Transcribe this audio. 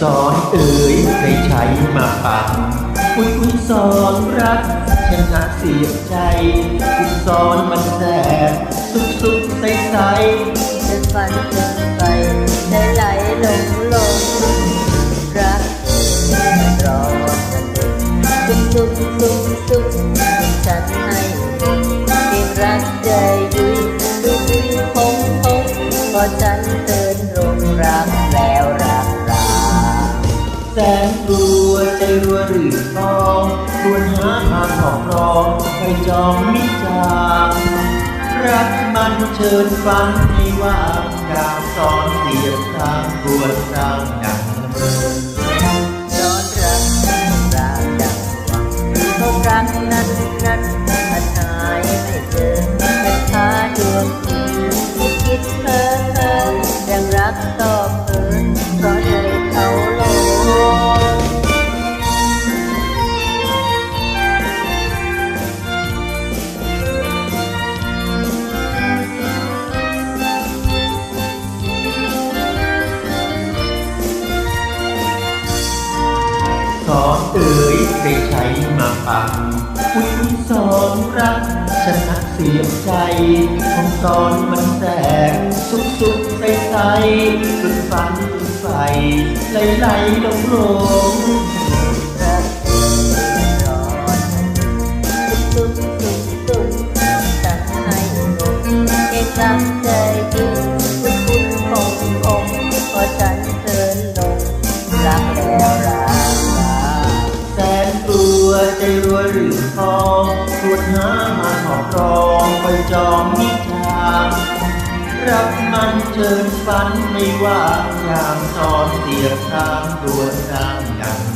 สอนเอ๋ยใครใช้มาปักอุ้ยอุ้ยสอนรักชนะเสียใจ คุณสอนมันแสบสุกสุกใสใสจะฝันจนไปได้ไหลหลงหลงรักเธอรอทุกทุกทุกทุกฉันให้เพียงรักใจยุยดุยพงพงพอฉัน รัวหรือฟองควรหาทาของรองไปจองมิจางรักมันเชิญฟังให้ว่างดาวสอนเสียบตา สอนเอ๋ยได้ใช้มาปังอุ้ยสอนรักชนะเสียบใจของสอนมันแสบสุกสุกใสใสจนฝันจนไฟไหลไหลลงลงรักร้อนตุ้มตุ้มตุ้มฉันให้งงเอกรักใจ รัวหรือทองตรวจหามาขอครองไปจองนิทานรักมันเจิญฝันไม่ว่างยามสอนเสียบทางดวนทางดัง